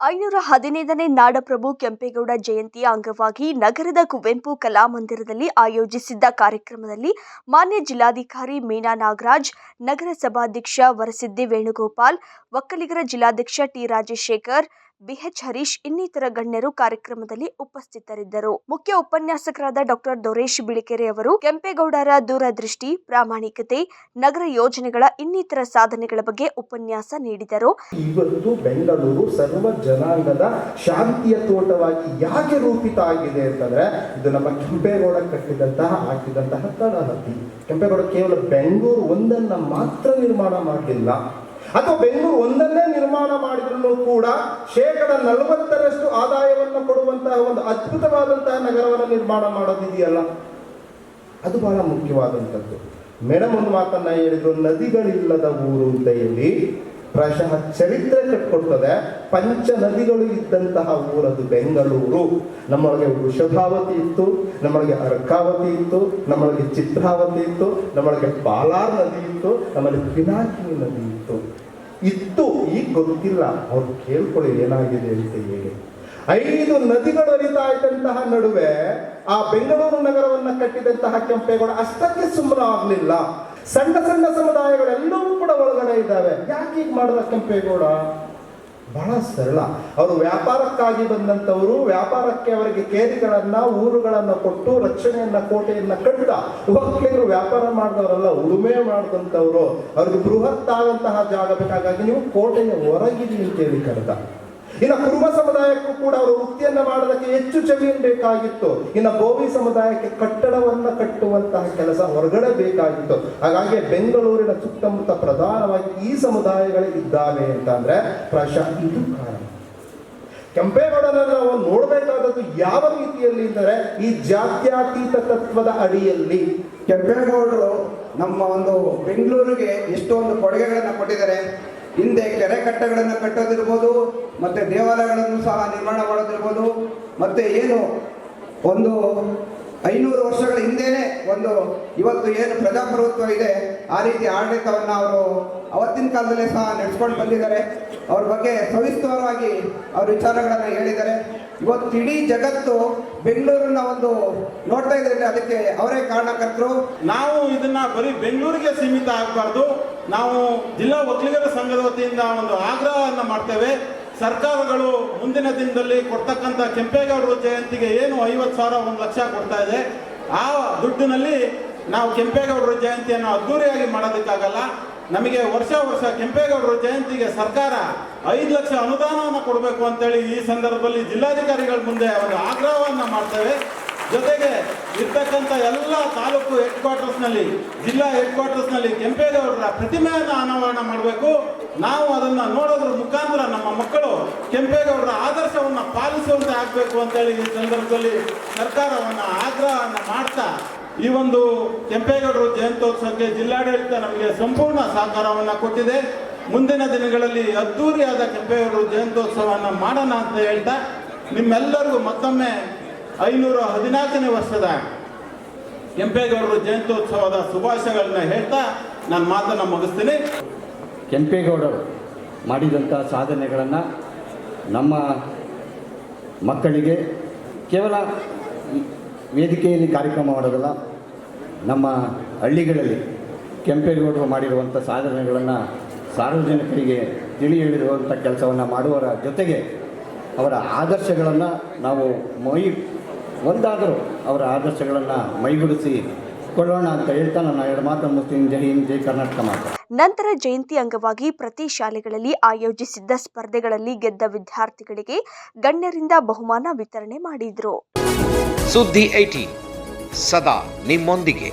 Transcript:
ಐನೂರ ಹದಿನೈದನೇ ನಾಡಪ್ರಭು ಕೆಂಪೇಗೌಡ ಜಯಂತಿಯ ಅಂಗವಾಗಿ ನಗರದ ಕುವೆಂಪು ಕಲಾಮಂದಿರದಲ್ಲಿ ಆಯೋಜಿಸಿದ್ದ ಕಾರ್ಯಕ್ರಮದಲ್ಲಿ ಮಾನ್ಯ ಜಿಲ್ಲಾಧಿಕಾರಿ ಮೀನಾ ನಾಗರಾಜ್, ನಗರಸಭಾಧ್ಯಕ್ಷ ವರಸಿದ್ದಿ ವೇಣುಗೋಪಾಲ್, ಒಕ್ಕಲಿಗರ ಜಿಲ್ಲಾಧ್ಯಕ್ಷ ಟಿ ರಾಜಶೇಖರ್ ಬಿಎಚ್ ಹರೀಶ್ ಇನ್ನಿತರ ಗಣ್ಯರು ಕಾರ್ಯಕ್ರಮದಲ್ಲಿ ಉಪಸ್ಥಿತರಿದ್ದರು. ಮುಖ್ಯ ಉಪನ್ಯಾಸಕರಾದ ಡಾಕ್ಟರ್ ದೊರೇಶ್ ಬಿಳಿಕೆರೆ ಅವರು ಕೆಂಪೇಗೌಡರ ದೂರದೃಷ್ಟಿ, ಪ್ರಾಮಾಣಿಕತೆ, ನಗರ ಯೋಜನೆಗಳ ಇನ್ನಿತರ ಸಾಧನೆಗಳ ಬಗ್ಗೆ ಉಪನ್ಯಾಸ ನೀಡಿದರು. ಇವತ್ತು ಬೆಂಗಳೂರು ಸರ್ವ ಜನಾಂಗದ ಶಾಂತಿಯ ತೋಟವಾಗಿ ಯಾಕೆ ರೂಪಿತ ಆಗಿದೆ ಅಂತಂದ್ರೆ ಇದು ನಮ್ಮ ಕೆಂಪೇಗೌಡ ಕಟ್ಟಿದಂತಹ, ಹಾಕಿದಂತಹ ತಳಹದಿ ಕೆಂಪೇಗೌಡ ಕೇವಲ ಬೆಂಗಳೂರು ಒಂದನ್ನ ಮಾತ್ರ ನಿರ್ಮಾಣ ಮಾಡಲಿಲ್ಲ ಅಥವಾ ಬೆಂಗಳೂರು ಒಂದನ್ನೇ ನಿರ್ಮಾಣ ಮಾಡಿದ್ರು ಕೂಡ ಶೇಕಡ ನಲವತ್ತರಷ್ಟು ಆದಾಯವನ್ನು ಕೊಡುವಂತಹ ಒಂದು ಅದ್ಭುತವಾದಂತಹ ನಗರವನ್ನು ನಿರ್ಮಾಣ ಮಾಡೋದಿದೆಯಲ್ಲ? ಅದು ಬಹಳ ಮುಖ್ಯವಾದಂಥದ್ದು. ಮೇಡಮ್ ಒಂದು ಮಾತನ್ನ ಹೇಳಿದ್ರು, ನದಿಗಳಿಲ್ಲದ ಊರು ಅಂತ ಹೇಳಿ. ಪ್ರಾಯಶಃ ಚರಿತ್ರೆ ಕಟ್ಕೊಡ್ತದೆ ಪಂಚ ನದಿಗಳು ಇದ್ದಂತಹ ಊರದು ಬೆಂಗಳೂರು. ನಮ್ಮೊಳಗೆ ವೃಷಭಾವತಿ ಇತ್ತು, ನಮ್ಮೊಳಗೆ ಅರ್ಕಾವತಿ ಇತ್ತು, ನಮ್ಮೊಳಗೆ ಚಿತ್ರಾವತಿ ಇತ್ತು, ನಮ್ಮೊಳಗೆ ಪಾಲಾರ್ ನದಿ ಇತ್ತು, ನಮ್ಮಲ್ಲಿ ಪಿನಾಕಿನಿ ನದಿ ಇತ್ತು. ಇತ್ತು ಈಗ ಗೊತ್ತಿಲ್ಲ. ಅವ್ರು ಕೇಳ್ಕೊಳ್ಳಿ, ಏನಾಗಿದೆ ಅಂತ ಹೇಳಿ. ಐದು ನದಿಗಳು ಹರಿತಾ ಇದ್ದಂತಹ ನಡುವೆ ಆ ಬೆಂಗಳೂರು ನಗರವನ್ನ ಕಟ್ಟಿದಂತಹ ಕೆಂಪೇಗೌಡ ಅಷ್ಟಕ್ಕೆ ಸುಮ್ಮನ ಆಗ್ಲಿಲ್ಲ ಸಣ್ಣ ಸಣ್ಣ ಸಮುದಾಯಗಳೆಲ್ಲವೂ ಕೂಡ ಒಳಗಡೆ ಇದ್ದಾವೆ. ಯಾಕೆ ಈಗ ಮಾಡಿದ ಕೆಂಪೇಗೌಡ? ಬಹಳ ಸರಳ. ಅವರು ವ್ಯಾಪಾರಕ್ಕಾಗಿ ಬಂದಂತವರು ವ್ಯಾಪಾರಕ್ಕೆ ಅವರಿಗೆ ಕೇರಿಗಳನ್ನು, ಊರುಗಳನ್ನು ಕೊಟ್ಟು ರಕ್ಷಣೆಯನ್ನ, ಕೋಟೆಯನ್ನ ಕಟ್ಟ ಒಕ್ಕಲಿಗರು ವ್ಯಾಪಾರ ಮಾಡಿದವರಲ್ಲ, ಉಳುಮೆ ಮಾಡಿದಂಥವ್ರು. ಅವ್ರಿಗೆ ಬೃಹತ್ ಆದಂತಹ ಜಾಗ ಬೇಕಾಗಾಗಿ ನೀವು ಕೋಟೆಯ ಹೊರಗಿರಿ ಅಂತೇಳಿ ಕರೆದ. ಇನ್ನು ಕುರುಬ ಸಮುದಾಯಕ್ಕೂ ಕೂಡ ಅವರು ಮಾಡೋದಕ್ಕೆ ಹೆಚ್ಚು ಜಮೀನು ಬೇಕಾಗಿತ್ತು. ಇನ್ನು ಗೋವಿ ಸಮುದಾಯಕ್ಕೆ ಕಟ್ಟಡವನ್ನ ಕಟ್ಟುವಂತಹ ಕೆಲಸ ಹೊರಗಡೆ ಬೇಕಾಗಿತ್ತು. ಹಾಗಾಗಿ ಬೆಂಗಳೂರಿನ ಸುತ್ತಮುತ್ತ ಪ್ರಧಾನವಾಗಿ ಈ ಸಮುದಾಯಗಳೇ ಇದ್ದಾವೆ ಅಂತಂದ್ರೆ ಪ್ರಾಯಶಃ ಇದು ಕಾರಣ. ಕೆಂಪೇಗೌಡರನ್ನ ನಾವು ನೋಡಬೇಕಾದದ್ದು ಯಾವ ರೀತಿಯಲ್ಲಿ ಅಂದರೆ ಈ ಜಾತ್ಯಾತೀತ ತತ್ವದ ಅಡಿಯಲ್ಲಿ. ಕೆಂಪೇಗೌಡರು ನಮ್ಮ ಒಂದು ಬೆಂಗಳೂರಿಗೆ ಎಷ್ಟೊಂದು ಕೊಡುಗೆಗಳನ್ನು ಕೊಟ್ಟಿದ್ದಾರೆ. ಹಿಂದೆ ಕೆರೆ ಕಟ್ಟೆಗಳನ್ನು ಕಟ್ಟೋದಿರ್ಬೋದು, ಮತ್ತು ದೇವಾಲಯಗಳನ್ನು ಸಹ ನಿರ್ಮಾಣ ಮಾಡೋದಿರ್ಬೋದು ಮತ್ತು ಏನು ಒಂದು ಐನೂರು ವರ್ಷಗಳ ಹಿಂದೆಯೇ ಒಂದು ಇವತ್ತು ಏನು ಪ್ರಜಾಪ್ರಭುತ್ವ ಇದೆ, ಆ ರೀತಿ ಆಡಳಿತವನ್ನು ಅವರು ಅವತ್ತಿನ ಕಾಲದಲ್ಲೇ ಸಹ ನಡೆಸ್ಕೊಂಡು ಬಂದಿದ್ದಾರೆ. ಅವ್ರ ಬಗ್ಗೆ ಸವಿಸ್ತರವಾಗಿ ಅವ್ರ ವಿಚಾರಗಳನ್ನು ಹೇಳಿದ್ದಾರೆ. ಇವತ್ತು ಇಡೀ ಜಗತ್ತು ಬೆಂಗಳೂರನ್ನ ಒಂದು ನೋಡ್ತಾ ಇದ್ರೆ ಅದಕ್ಕೆ ಅವರೇ ಕಾರಣಕರ್ತರು ನಾವು ಇದನ್ನ ಬರೀ ಬೆಂಗಳೂರಿಗೆ ಸೀಮಿತ ಆಗಬಾರ್ದು. ನಾವು ಜಿಲ್ಲಾ ಒಕ್ಕಲಿಗರ ಸಂಘದ ವತಿಯಿಂದ ಒಂದು ಆಗ್ರಹವನ್ನು ಮಾಡ್ತೇವೆ. ಸರ್ಕಾರಗಳು ಮುಂದಿನ ದಿನದಲ್ಲಿ ಕೊಡ್ತಕ್ಕಂಥ ಕೆಂಪೇಗೌಡರ ಜಯಂತಿಗೆ ಏನು ಐವತ್ತು ಸಾವಿರ, ಒಂದು ಲಕ್ಷ ಕೊಡ್ತಾ ಇದೆ. ಆ ದುಡ್ಡಿನಲ್ಲಿ ನಾವು ಕೆಂಪೇಗೌಡರ ಜಯಂತಿಯನ್ನು ಅದ್ದೂರಿಯಾಗಿ ಮಾಡೋದಕ್ಕಾಗಲ್ಲ. ನಮಗೆ ವರ್ಷ ವರ್ಷ ಕೆಂಪೇಗೌಡರ ಜಯಂತಿಗೆ ಸರ್ಕಾರ ಐದು ಲಕ್ಷ ಅನುದಾನವನ್ನು ಕೊಡಬೇಕು ಅಂತೇಳಿ ಈ ಸಂದರ್ಭದಲ್ಲಿ ಜಿಲ್ಲಾಧಿಕಾರಿಗಳ ಮುಂದೆ ಒಂದು ಆಗ್ರಹವನ್ನು ಮಾಡ್ತೇವೆ. ಜೊತೆಗೆ ಇರ್ತಕ್ಕಂಥ ಎಲ್ಲ ತಾಲೂಕು ಹೆಡ್ ಕ್ವಾರ್ಟರ್ಸ್ನಲ್ಲಿ ಜಿಲ್ಲಾ ಹೆಡ್ ಕ್ವಾರ್ಟರ್ಸ್ನಲ್ಲಿ ಕೆಂಪೇಗೌಡರ ಪ್ರತಿಮೆಯನ್ನು ಅನಾವರಣ ಮಾಡಬೇಕು. ನಾವು ಅದನ್ನು ನೋಡೋದ್ರ ಮುಖಾಂತರ ನಮ್ಮ ಮಕ್ಕಳು ಕೆಂಪೇಗೌಡರ ಆದರ್ಶವನ್ನು ಪಾಲಿಸುವಂತೆ ಆಗಬೇಕು ಅಂತೇಳಿ ಈ ಸಂದರ್ಭದಲ್ಲಿ ಸರ್ಕಾರವನ್ನು ಆಗ್ರಹವನ್ನು ಮಾಡ್ತಾ ಈ ಒಂದು ಕೆಂಪೇಗೌಡರು ಜಯಂತ್ಯೋತ್ಸವಕ್ಕೆ ಜಿಲ್ಲಾಡಳಿತ ನಮಗೆ ಸಂಪೂರ್ಣ ಸಹಕಾರವನ್ನು ಕೊಟ್ಟಿದೆ. ಮುಂದಿನ ದಿನಗಳಲ್ಲಿ ಅದ್ದೂರಿಯಾದ ಕೆಂಪೇಗೌಡರು ಜಯಂತ್ಯೋತ್ಸವವನ್ನು ಮಾಡೋಣ ಅಂತ ಹೇಳ್ತಾ, ನಿಮ್ಮೆಲ್ಲರಿಗೂ ಮತ್ತೊಮ್ಮೆ ಐನೂರ ಹದಿನಾಲ್ಕನೇ ವರ್ಷದ ಕೆಂಪೇಗೌಡರು ಜಯಂತ್ಯೋತ್ಸವದ ಶುಭಾಶಯಗಳನ್ನ ಹೇಳ್ತಾ ನಾನು ಮಾತನ್ನು ಮುಗಿಸ್ತೀನಿ. ಕೆಂಪೇಗೌಡರು ಮಾಡಿದಂಥ ಸಾಧನೆಗಳನ್ನು ನಮ್ಮ ಮಕ್ಕಳಿಗೆ ಕೇವಲ ವೇದಿಕೆಯಲ್ಲಿ ಕಾರ್ಯಕ್ರಮ ಮಾಡೋದಲ್ಲ, ನಮ್ಮ ಹಳ್ಳಿಗಳಲ್ಲಿ ಕೆಂಪೇಗೌಡರು ಮಾಡಿರುವಂಥ ಸಾಧನೆಗಳನ್ನು ಸಾರ್ವಜನಿಕರಿಗೆ ತಿಳಿ ಹೇಳಿರುವಂಥ ಕೆಲಸವನ್ನು ಮಾಡುವರ ಜೊತೆಗೆ ಅವರ ಆದರ್ಶಗಳನ್ನು ನಾವು ಮೈ, ಒಂದಾದರೂ ಅವರ ಆದರ್ಶಗಳನ್ನು ಮೈಗೂಡಿಸಿ ಕೊಳ್ಳೋಣ ಅಂತ ಎರಡು ಮಾತು ಕರ್ನಾಟಕ ನಂತರ ಜಯಂತಿ ಅಂಗವಾಗಿ ಪ್ರತಿ ಶಾಲೆಗಳಲ್ಲಿ ಆಯೋಜಿಸಿದ್ದ ಸ್ಪರ್ಧೆಗಳಲ್ಲಿ ಗೆದ್ದ ವಿದ್ಯಾರ್ಥಿಗಳಿಗೆ ಗಣ್ಯರಿಂದ ಬಹುಮಾನ ವಿತರಣೆ ಮಾಡಿದ್ರು. ಸುದ್ದಿ ಐಟಿ ಸದಾ ನಿಮ್ಮೊಂದಿಗೆ